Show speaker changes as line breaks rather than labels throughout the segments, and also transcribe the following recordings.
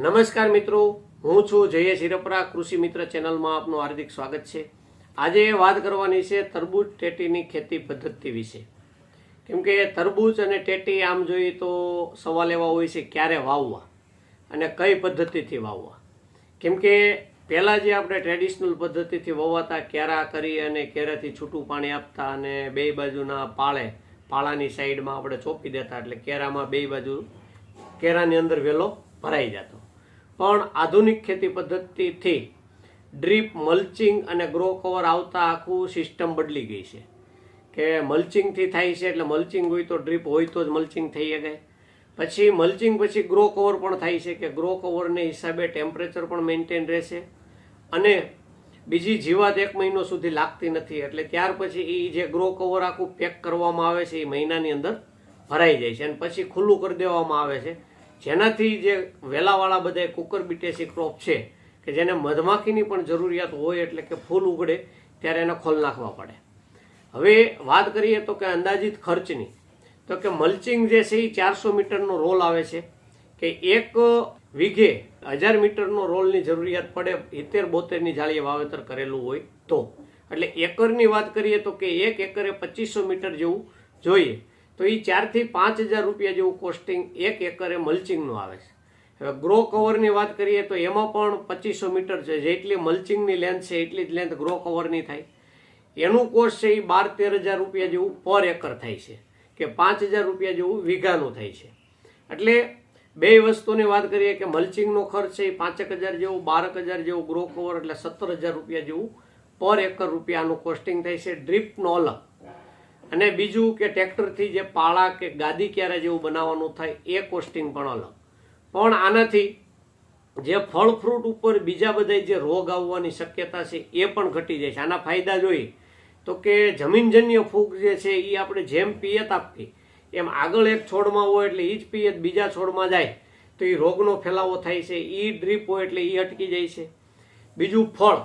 નમસ્કાર મિત્રો, હું છું જય શિરપરા કૃષિ મિત્ર ચેનલમાં આપનું હાર્દિક સ્વાગત છે. આજે વાત કરવાની છે તરબૂચ ટેટીની ખેતી પદ્ધતિ વિશે. કેમ કે તરબૂચ અને ટેટી આમ જોઈએ તો સવાલ એવા હોય છે, ક્યારે વાવવા અને કઈ પદ્ધતિથી વાવવા? કેમ કે પહેલાં જે આપણે ટ્રેડિશનલ પદ્ધતિથી વવાતા કેરા કરી અને કેરાથી છૂટું પાણી આપતા અને બે બાજુના પાળે, પાળાની સાઈડમાં આપણે ચોપી દેતા, એટલે કેરામાં બે બાજુ કેરાની અંદર વેલો ભરાઈ જતો. પણ આધુનિક ખેતી પદ્ધતિથી ડ્રીપ મલ્ચિંગ અને ગ્રો કવર આવતા આખું સિસ્ટમ બદલી ગઈ છે. કે મલ્ચિંગથી થાય છે એટલે મલ્ચિંગ હોય તો ડ્રીપ હોય તો જ મલ્ચિંગ થઈ શકે. પછી મલ્ચિંગ પછી ગ્રો કવર પણ થાય છે કે ગ્રો કવરને હિસાબે ટેમ્પરેચર પણ મેન્ટેન રહેશે. અને બીજી જીવાત એક મહિનો સુધી લાગતી નથી એટલે ત્યાર પછી એ જે ગ્રો કવર આખું પેક કરવામાં આવે છે એ મહિનાની અંદર ભરાઈ જાય છે અને પછી ખુલ્લું કરી દેવામાં આવે છે. જેનાથી જે વેલાવાળા બધા કુકર બીટેસી ક્રોપ છે, કે જેને મધમાખીની પણ જરૂરિયાત હોય એટલે કે ફૂલ ઉગડે, ત્યારે એને ખોલ નાખવા પડે. હવે વાત કરીએ તો કે અંદાજિત ખર્ચની. તો કે મલ્ચિંગ જે છે એ ચારસો મીટરનો રોલ આવે છે, કે એક વીઘે હજાર મીટરનો રોલની જરૂરિયાત પડે ઇતેર બોતેરની જાળીએ વાવેતર કરેલું હોય તો. એટલે એકરની વાત કરીએ તો કે એક એકરે પચીસો મીટર જેવું જોઈએ. તો એ ચારથી પાંચ હજાર રૂપિયા જેવું કોસ્ટિંગ એક એકરે મલ્ચિંગનું આવે છે. હવે ગ્રો કવરની વાત કરીએ તો એમાં પણ પચીસો મીટર છે. જેટલી મલ્ચિંગની લેન્થ છે, એટલી જ લેન્થ ગ્રો કવરની થાય. એનું કોસ્ટ છે એ બાર તેર હજાર રૂપિયા જેવું પર એકર થાય છે કે પાંચ હજાર રૂપિયા જેવું વીઘાનું થાય છે. એટલે બે વસ્તુની વાત કરીએ કે મલ્ચિંગનો ખર્ચ છે એ પાંચેક હજાર જેવું, બારક હજાર જેવું ગ્રો કવર એટલે સત્તર હજાર રૂપિયા જેવું પર એકર રૂપિયાનું કોસ્ટિંગ થાય છે. ડ્રીપનો અલગ. અને બીજું કે ટ્રેક્ટરથી જે પાળા કે ગાદી ક્યારે જેવું બનાવવાનું થાય એ કોસ્ટિંગ પણ અલગ. પણ આનાથી જે ફળ ફ્રૂટ ઉપર બીજા બધા જે રોગ આવવાની શક્યતા છે એ પણ ઘટી જાય છે. આના ફાયદા જોઈએ. તો કે જમીનજન્ય ફૂગ જે છે એ આપણે જેમ પિયત આપવી એમ આગળ એક છોડમાં હોય એટલે એ જ પિયત બીજા છોડમાં જાય, તો એ રોગનો ફેલાવો થાય છે એ ડ્રીપ હોય એટલે એ અટકી જાય છે. બીજું ફળ.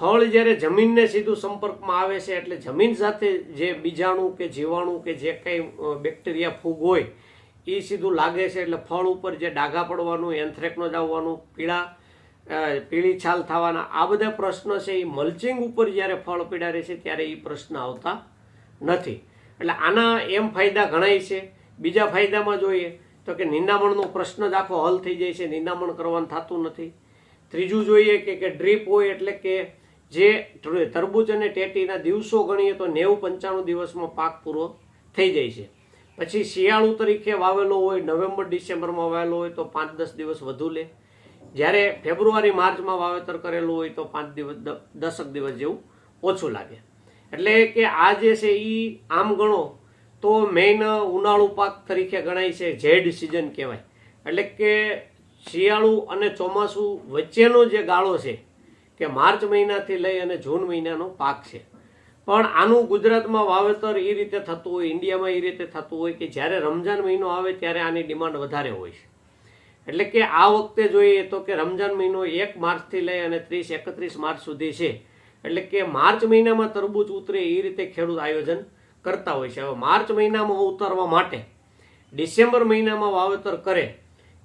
ફળ જ્યારે જમીનને સીધું સંપર્કમાં આવે છે એટલે જમીન સાથે જે બીજાણુ કે જીવાણુ કે જે કંઈ બેક્ટેરિયા ફૂગ હોય, એ સીધું લાગે છે એટલે ફળ ઉપર જે ડાઘા પડવાનું, એન્થ્રેકનો આવવાનું, પીળા પીળી છાલ થવાના, આ બધા પ્રશ્નો છે એ મલ્ચિંગ ઉપર જ્યારે ફળ પીડારે છે ત્યારે એ પ્રશ્ન આવતા નથી. એટલે આના એમ ફાયદા ઘણાય છે. બીજા ફાયદામાં જોઈએ તો કે નિંદામણનો પ્રશ્ન જ આખો હલ થઈ જાય છે. નિંદામણ કરવાનું થતું નથી. ત્રીજું જોઈએ કે ડ્રીપ હોય એટલે કે જે તરબૂચ અને ટેટીના દિવસો ગણીએ તો નેવું પંચાણું દિવસમાં પાક પૂરો થઈ જાય છે. પછી શિયાળુ તરીકે વાવેલો હોય, નવેમ્બર, ડિસેમ્બરમાં વાવેલો હોય તો પાંચ દસ દિવસ વધુ લે. જ્યારે ફેબ્રુઆરી, માર્ચમાં વાવેતર કરેલું હોય તો પાંચ દિવસ દસક દિવસ જેવું ઓછું લાગે. એટલે કે આ જે છે એ આમ ગણો તો મેઇન ઉનાળુ પાક તરીકે ગણાય છે ઝેડ સિઝન કહેવાય. એટલે કે શિયાળુ અને ચોમાસું વચ્ચેનો જે ગાળો છે કે માર્ચ મહિનાથી લઈ અને જૂન મહિનાનો પાક છે. પણ આનું ગુજરાતમાં વાવેતર એ રીતે થતું હોય, ઇન્ડિયામાં એ રીતે થતું હોય કે જ્યારે રમજાન મહિનો આવે ત્યારે આની ડિમાન્ડ વધારે હોય છે. એટલે કે આ વખતે જોઈએ તો કે રમજાન મહિનો એક માર્ચથી લઈ અને ત્રીસ એકત્રીસ માર્ચ સુધી છે. એટલે કે માર્ચ મહિનામાં તરબૂચ ઉતરે એ રીતે ખેડૂત આયોજન કરતા હોય છે. હવે માર્ચ મહિનામાં ઉતારવા માટે ડિસેમ્બર મહિનામાં વાવેતર કરે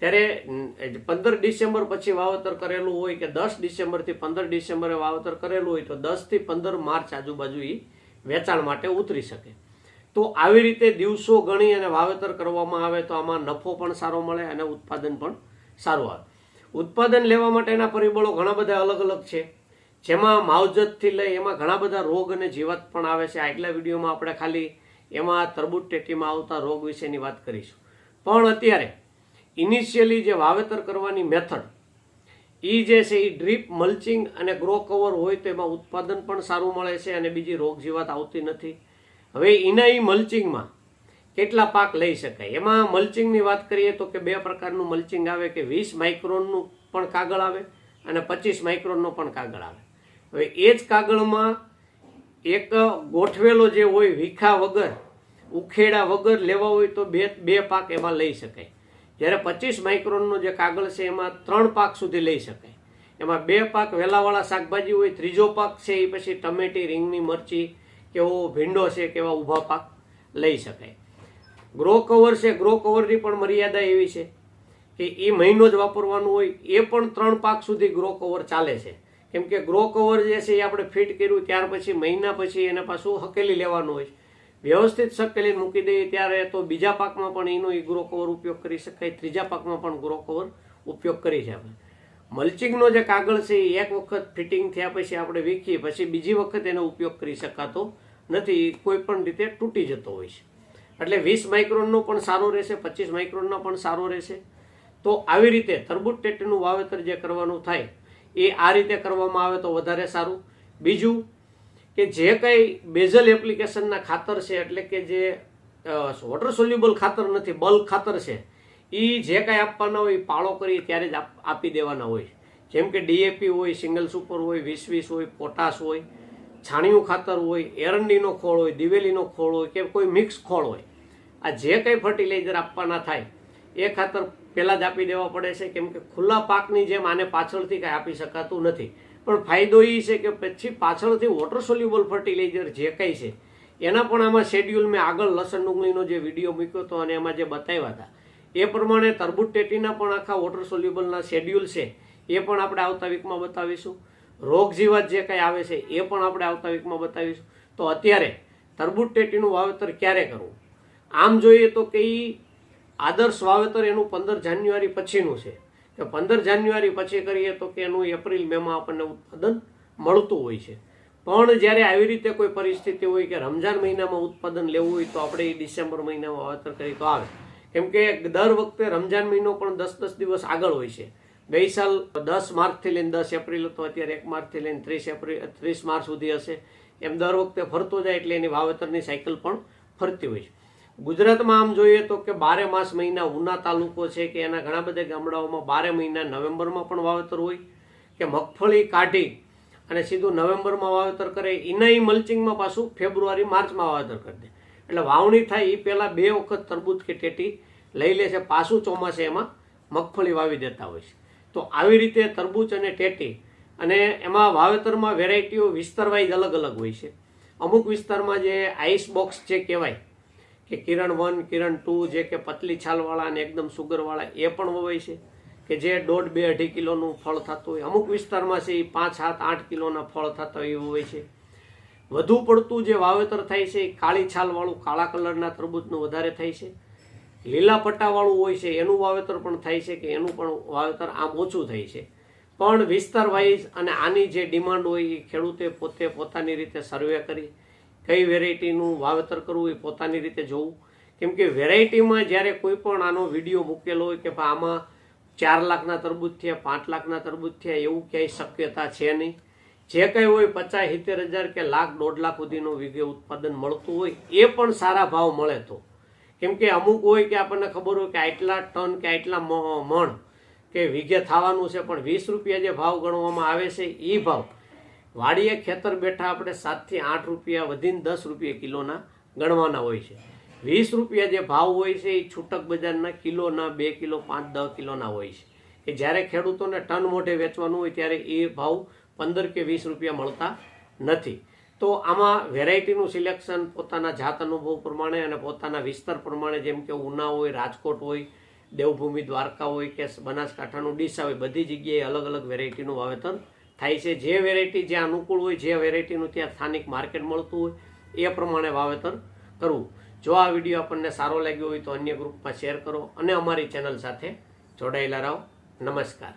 ત્યારે પંદર ડિસેમ્બર પછી વાવેતર કરેલું હોય કે દસ ડિસેમ્બરથી પંદર ડિસેમ્બરે વાવેતર કરેલું હોય તો દસથી પંદર માર્ચ આજુબાજુ એ વેચાણ માટે ઉતરી શકે. તો આવી રીતે દિવસો ગણી અને વાવેતર કરવામાં આવે તો આમાં નફો પણ સારો મળે અને ઉત્પાદન પણ સારું આવે. ઉત્પાદન લેવા માટેના પરિબળો ઘણા બધા અલગ અલગ છે. જેમાં માવજતથી લઈ એમાં ઘણા બધા રોગ અને જીવાત પણ આવે છે. આગલા વિડીયોમાં આપણે ખાલી એમાં તરબૂજ ટેટીમાં આવતા રોગ વિશેની વાત કરીશું. પણ અત્યારે ઇનિશિયલી જે વાવેતર કરવાની મેથડ એ જે છે એ ડ્રીપ મલ્ચિંગ અને ગ્રો કવર હોય તો એમાં ઉત્પાદન પણ સારું મળે છે અને બીજી રોગ જીવાત આવતી નથી. હવે એના એ મલ્ચિંગમાં કેટલા પાક લઈ શકાય? એમાં મલ્ચિંગની વાત કરીએ તો કે બે પ્રકારનું મલ્ચિંગ આવે કે વીસ માઇક્રોનનું પણ કાગળ આવે અને પચીસ માઇક્રોનનો પણ કાગળ આવે. હવે એ જ કાગળમાં એક ગોઠવેલો જે હોય, વીખા વગર, ઉખેડા વગર લેવા હોય તો બે બે પાક એમાં લઈ શકાય. જ્યારે પચીસ માઇક્રોનનો જે કાગળ છે, એમાં ત્રણ પાક સુધી લઈ શકાય. એમાં બે પાક વેલાવાળા શાકભાજી હોય, ત્રીજો પાક છે એ પછી ટમેટી, રીંગણી, મરચી કેવો ભીંડો છે કેવા ઊભા પાક લઈ શકાય. ગ્રો કવર છે, ગ્રો કવરની પણ મર્યાદા એવી છે કે એ મહિનો જ વાપરવાનું હોય, એ પણ ત્રણ પાક સુધી ગ્રો કવર ચાલે છે. કેમ કે ગ્રો કવર જે છે એ આપણે ફિટ કર્યું, ત્યાર પછી મહિના પછી એને પાછું હકેલી લેવાનું હોય છે. વ્યવસ્થિત સકેલી મૂકી દઈએ ત્યારે તો બીજા પાકમાં પણ એનો એ ગ્રો કવર ઉપયોગ કરી શકાય, ત્રીજા પાકમાં પણ ગ્રો કવર ઉપયોગ કરી આપણે મલ્ચિંગનો જે કાગળ છે એ એક વખત ફિટિંગ થયા પછી આપણે વીખીએ, પછી બીજી વખત એનો ઉપયોગ કરી શકાતો નથી કોઈ પણ રીતે તૂટી જતો હોય છે. એટલે વીસ માઇક્રોનનો પણ સારો રહેશે, પચીસ માઇક્રોનનો પણ સારો રહેશે. તો આવી રીતે તરબૂચ ટેટનું વાવેતર જે કરવાનું થાય, એ આ રીતે કરવામાં આવે તો વધારે સારું. બીજું કે જે કંઈ બેઝલ એપ્લિકેશનના ખાતર છે, એટલે કે જે વોટર સોલ્યુબલ ખાતર નથી, બલ્ક ખાતર છે એ જે કાંઈ આપવાના હોય એ પાળો કરી ત્યારે જ આપ- દેવાના હોય. જેમ કે ડીએપી હોય સિંગલ સુપર હોય, વીસ વીસ હોય પોટાશ હોય, છાણિયું ખાતર હોય, એરંડીનો ખોળ હોય, દિવેલીનો ખોળ હોય, કે કોઈ મિક્સ ખોળ હોય, આ જે કંઈ ફર્ટિલાઇઝર આપવાના થાય, એ ખાતર પહેલાં જ આપી દેવા પડે છે. કેમ કે ખુલ્લા પાકની જેમ આને પાછળથી કાંઈ આપી શકાતું નથી. પણ ફાયદો એ છે કે પછી પાછળથી વોટર સોલ્યુબલ ફર્ટિલાઇઝર જે કંઈ છે, એના પણ આમાં શેડ્યુલ મેં આગળ લસણ ડુંગળીનો જે વીડિયો મૂક્યો હતો અને એમાં જે બતાવ્યા હતા, એ પ્રમાણે તરબૂજ ટેટીના પણ આખા વોટર સોલ્યુબલના શેડ્યુલ છે, એ પણ આપણે આવતા વીકમાં બતાવીશું. રોગ જીવાત જે કંઈ આવે છે, એ પણ આપણે આવતા વીકમાં બતાવીશું. તો અત્યારે તરબૂજ ટેટીનું વાવેતર ક્યારે કરવું? આમ જોઈએ તો કે આદર્શ વાવેતર એનું પંદર જાન્યુઆરી પછીનું છે. કે પંદર જાન્યુઆરી પછી કરીએ તો કે એનું એપ્રિલ મેમાં આપણને ઉત્પાદન મળતું હોય છે. પણ જ્યારે આવી રીતે કોઈ પરિસ્થિતિ હોય કે રમજાન મહિનામાં ઉત્પાદન લેવું હોય તો આપણે એ ડિસેમ્બર મહિનામાં વાવેતર કરીએ તો આવે. કેમ કે દર વખતે રમજાન મહિનો પણ દસ દસ દિવસ આગળ હોય છે. ગઈ સાલ દસ માર્ચથી લઈને દસ એપ્રિલ હતો અત્યારે એક માર્ચથી લઈને ત્રીસ એપ્રિલ, ત્રીસ માર્ચ સુધી હશે. એમ દર વખતે ફરતો જાય એટલે એની વાવેતરની સાયકલ પણ ફરતી હોય છે. ગુજરાતમાં આમ જોઈએ તો કે બારે માસ મહિના ઉના તાલુકો છે કે એના ઘણા બધા ગામડાઓમાં બારે મહિના નવેમ્બરમાં પણ વાવેતર હોય કે મગફળી કાઢી અને સીધું નવેમ્બરમાં વાવેતર કરે એના મલ્ચિંગમાં પાછું ફેબ્રુઆરી, માર્ચમાં વાવેતર કરી દે. એટલે વાવણી થાય એ પહેલાં બે વખત તરબૂચ કે ટેટી લઈ લે છે, પાછું ચોમાસે એમાં મગફળી વાવી દેતા હોય છે. તો આવી રીતે તરબૂચ અને ટેટી અને એમાં વાવેતરમાં વેરાયટીઓ વિસ્તારવાઇઝ અલગ અલગ હોય છે. અમુક વિસ્તારમાં જે આઈસ બોક્સ જે કહેવાય કે કિરણ વન, કિરણ ટુ જે કે પતલી છાલવાળા અને એકદમ સુગરવાળા એ પણ વવાય છે. કે જે દોઢ બે અઢી કિલોનું ફળ થતું હોય. અમુક વિસ્તારમાં છે એ પાંચ, સાત, આઠ કિલોના ફળ થતા હોય એવું હોય છે. વધુ પડતું જે વાવેતર થાય છે એ કાળી છાલવાળું, કાળા કલરના તરબૂચનું વધારે થાય છે. લીલા પટ્ટાવાળું હોય છે એનું વાવેતર પણ થાય છે કે એનું પણ વાવેતર આમ ઓછું થાય છે. પણ વિસ્તાર વાઇઝ અને આની જે ડિમાન્ડ હોય એ ખેડૂતે પોતે પોતાની રીતે સર્વે કરી કઈ વેરાયટીનું વાવેતર કરવું એ પોતાની રીતે જોવું. કેમ કે વેરાયટીમાં જ્યારે કોઈ પણ આનો વીડિયો મૂકેલો હોય કે આમાં ચાર લાખના તરબૂચ થયા, પાંચ લાખના તરબૂચ થયા એવું ક્યાંય શક્યતા છે નહીં. જે કંઈ હોય પચાસ સિત્તેર હજાર કે લાખ, દોઢ લાખ સુધીનું વિગે ઉત્પાદન મળતું હોય એ પણ સારા ભાવ મળે તો. કેમ કે અમુક હોય કે આપણને ખબર હોય કે આટલા ટન કે આટલા મણ કે વીઘે થવાનું છે પણ વીસ રૂપિયા જે ભાવ ગણવામાં આવે છે એ ભાવ. વાડીએ ખેતર બેઠા આપણે સાતથી આઠ રૂપિયા વધીને દસ રૂપિયા કિલોના ગણવાના હોય છે. વીસ રૂપિયા જે ભાવ હોય છે એ છૂટક બજારના કિલોના બે કિલો, પાંચ, દસ કિલોના હોય છે. કે જ્યારે ખેડૂતોને ટન મોઢે વેચવાનું હોય ત્યારે એ ભાવ પંદર કે વીસ રૂપિયા મળતા નથી. તો આમાં વેરાયટીનું સિલેક્શન પોતાના જાત અનુભવ પ્રમાણે અને પોતાના વિસ્તાર પ્રમાણે જેમ કે ઉના હોય, રાજકોટ હોય, દેવભૂમિ દ્વારકા હોય, કે બનાસકાંઠાનું ડીસા હોય, બધી જગ્યાએ અલગ અલગ વેરાયટીનું વાવેતર થાય છે. જે વેરાયટી જ્યાં અનુકૂળ હોય, જે વેરાયટીનું ત્યાં સ્થાનિક માર્કેટ મળતું હોય, એ પ્રમાણે વાવેતર કરવું. જો આ વીડિયો આપણને સારો લાગ્યો હોય તો અન્ય ગ્રુપમાં શેર કરો અને અમારી ચેનલ સાથે જોડાયેલા રહો. નમસ્કાર.